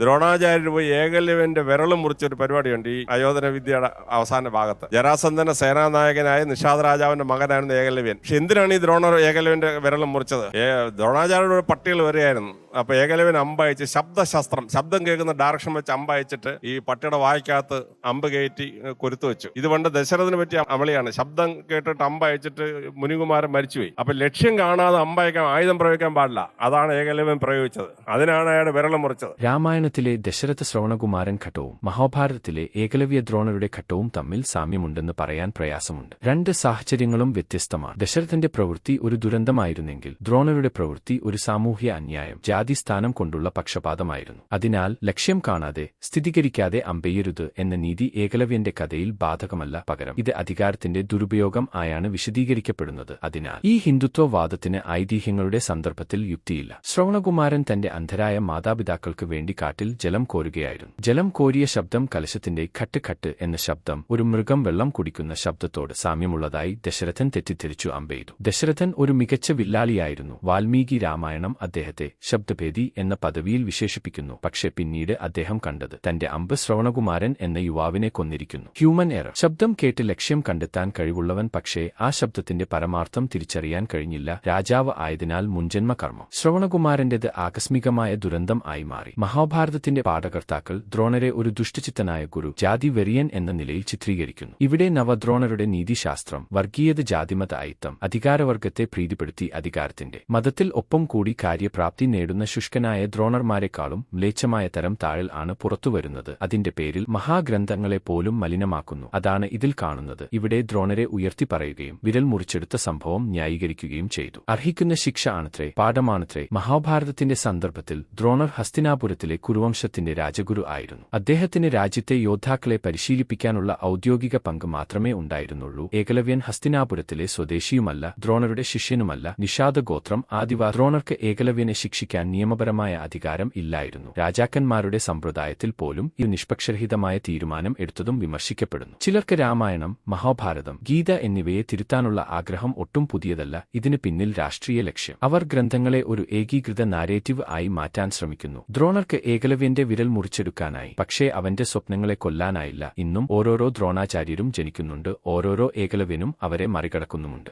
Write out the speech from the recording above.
ദ്രോണാചാര്യർ പോയി ഏകലവ്യന്റെ വിരൽ മുറിച്ചൊരു പരിപാടിയുണ്ട് ഈ അയോധന വിദ്യയുടെ അവസാന ഭാഗത്ത്. ജരാസന്ധന സേനാനായകനായ നിഷാദ് രാജാവിന്റെ മകനായിരുന്നു ഏകലവ്യൻ. പക്ഷെ എന്തിനാണ് ഈ ദ്രോണർ ഏകലവ്യന്റെ വിരൽ മുറിച്ചത്? ദ്രോണാചാര്യരുടെ പട്ടികൾ വരികയായിരുന്നു അപ്പൊ ഏകലവ്യൻ അമ്പയച്ച് ശബ്ദശാസ്ത്രം ശബ്ദം കേൾക്കുന്ന ഡയറക്ഷൻ വെച്ച് അമ്പയച്ചിട്ട് ഈ പട്ടിയുടെ വായിക്കകത്ത് അമ്പ് കയറ്റി കൊരുത്തു വെച്ചു. ഇത് പണ്ട് ദശരഥന് പറ്റിയ അമളിയാണ് ശബ്ദം കേട്ടിട്ട് അമ്പയച്ചിട്ട് മുനികുമാരൻ മരിച്ചുപോയി. അപ്പൊ ലക്ഷ്യം കാണാതെ അമ്പയക്കാൻ ആയുധം പ്രയോഗിക്കാൻ പാടില്ല. അതാണ് ഏകലവ്യൻ പ്രയോഗിച്ചത്. അതിനാണ് അയാളുടെ വിരൽ മുറിച്ചത്. രാമായണത്തിലെ ദശരഥ ശ്രവണകുമാരൻ ഘട്ടവും മഹാഭാരതത്തിലെ ഏകലവ്യ ദ്രോണരുടെ ഘട്ടവും തമ്മിൽ സാമ്യമുണ്ടെന്ന് പറയാൻ പ്രയാസമുണ്ട്. രണ്ട് സാഹചര്യങ്ങളും വ്യത്യസ്തമാണ്. ദശരഥന്റെ പ്രവൃത്തി ഒരു ദുരന്തമായിരുന്നെങ്കിൽ ദ്രോണരുടെ പ്രവൃത്തി ഒരു സാമൂഹ്യ അന്യായം ജാതിസ്ഥാനം കൊണ്ടുള്ള പക്ഷപാതമായിരുന്നു. അതിനാൽ ലക്ഷ്യം കാണാതെ സ്ഥിരീകരിക്കാതെ അമ്പെയ്യരുത് എന്ന നീതി ഏകലവ്യന്റെ കഥയിൽ ബാധകമല്ല പകരം. ഇത് അധികാരത്തിന്റെ ദുരുപയോഗം ആയാണ് വിശദീകരിക്കപ്പെടുന്നത്. അതിനാൽ ഈ ഹിന്ദുത്വവാദത്തിന് ഐതിഹ്യങ്ങളുടെ സന്ദർഭത്തിൽ യുക്തിയില്ല. ശ്രവണകുമാരൻ തന്റെ അന്ധരായ മാതാപിതാക്കൾക്ക് വേണ്ടി കാട്ടിൽ ജലം കോരുകയായിരുന്നു. ജലം കോരിയ ശബ്ദം കലശത്തിന്റെ ഖട്ട് ഖട്ട് എന്ന ശബ്ദം ഒരു മൃഗം വെള്ളം കുടിക്കുന്ന ശബ്ദത്തോട് സാമ്യമുള്ളതായി ദശരഥൻ തെറ്റിദ്ധരിച്ചു അമ്പെയ്തു. ദശരഥൻ ഒരു മികച്ച വില്ലാളിയായിരുന്നു. വാൽമീകി രാമായണം അദ്ദേഹത്തെ ശബ്ദഭേദി എന്ന പദവിയിൽ വിശേഷിപ്പിക്കുന്നു. പക്ഷേ പിന്നീട് അദ്ദേഹം കണ്ടത് തന്റെ അമ്പ് ശ്രവണകുമാരൻ എന്ന യുവാവിനെ കൊന്നിരിക്കുന്നു. ഹ്യൂമൻ എറർ ശബ്ദം കേട്ട് ലക്ഷ്യം കണ്ടെത്താൻ കഴിവുള്ളവൻ പക്ഷേ ആ ശബ്ദത്തിന്റെ പരമാർത്ഥം തിരിച്ചറിയാൻ കഴിഞ്ഞില്ല. രാജാവ് ആയതിനാൽ മുൻജന്മകർമ്മം. ശ്രവണകുമാരന്റേത് ആകസ്മികമായ ദുരന്തം ആയി മാറി. മഹാഭാരതത്തിന്റെ പാഠകർത്താക്കൾ ദ്രോണരെ ഒരു ദുഷ്ടചിത്തനായ ഗുരു ജാതി വെറിയൻ എന്ന നിലയിൽ ചിത്രീകരിക്കുന്നു. ഇവിടെ നവദ്രോണരുടെ നീതിശാസ്ത്രം വർഗീയത ജാതിമത അയിത്തം അധികാരവർഗത്തെ പ്രീതിപ്പെടുത്തി അധികാരത്തിന്റെ മതത്തിൽ ഒപ്പം കൂടി കാര്യപ്രാപ്തി നേടുന്ന ശുഷ്കനായ ദ്രോണർമാരെക്കാളും മ്ലേച്ഛമായ തരം താഴൽ ആണ് പുറത്തുവരുന്നത്. അതിന്റെ പേരിൽ മഹാഗ്രന്ഥങ്ങളെ പോലും മലിനമാക്കുന്നു. അതാണ് ഇതിൽ കാണുന്നത്. ഇവിടെ ദ്രോണരെ ഉയർത്തി പറയുകയും വിരൽ മുറിച്ചെടുത്ത സംഭവം ന്യായീകരിക്കുകയും ചെയ്തു. അർഹിക്കുന്ന ശിക്ഷ ആണത്രേ പാഠമാണത്രേ. മഹാഭാരതത്തിന്റെ സന്ദർഭത്തിൽ ദ്രോണർ ഹസ്തിനാപുരത്തിലെ കുരുവംശത്തിന്റെ രാജഗുരു ആയിരുന്നു. അദ്ദേഹത്തിന് രാജ്യത്തെ യോദ്ധാക്കളെ പരിശീലിപ്പിക്കാനുള്ള ഔദ്യോഗിക പങ്ക് മാത്രമേ ഉണ്ടായിരുന്നുള്ളൂ. ഏകലവ്യൻ ഹസ്തിനാപുരത്തിലെ സ്വദേശിയുമല്ല ദ്രോണരുടെ ശിഷ്യനുമല്ല നിഷാദ ഗോത്രം ആദിവാ ദ്രോണർക്ക് ഏകലവ്യനെ ശിക്ഷിക്കാൻ നിയമപരമായ അധികാരം ഇല്ലായിരുന്നു. രാജാക്കന്മാരുടെ സമ്പ്രദായത്തിൽ പോലും ഈ നിഷ്പക്ഷരഹിതമായ തീരുമാനം എടുത്തതും വിമർശിക്കപ്പെടുന്നു. ചിലർക്ക് രാമായണം മഹാഭാരതം ഗീത എന്നിവയെ തിരുത്താനുള്ള ആഗ്രഹം ഒട്ടും പുതിയതല്ല. ഇതിന് പിന്നിൽ രാഷ്ട്രീയ ലക്ഷ്യം. അവർ ഗ്രന്ഥങ്ങളെ ഒരു ഏകീകൃത നാരേറ്റീവ് ആയി മാറ്റാൻ ശ്രമിക്കുന്നു. ദ്രോണർക്ക് ഏകലവ്യന്റെ വിരൽ മുറിച്ചെടുക്കാനായി. പക്ഷേ അവന്റെ സ്വപ്നങ്ങളെ കൊല്ലാനായില്ല. ഇന്നും ഓരോരോ ദ്രോണാചാര്യരും ജനിക്കുന്നുണ്ട്. ഓരോരോ ഏകലവ്യനും അവരെ മറികടക്കുന്നുമുണ്ട്.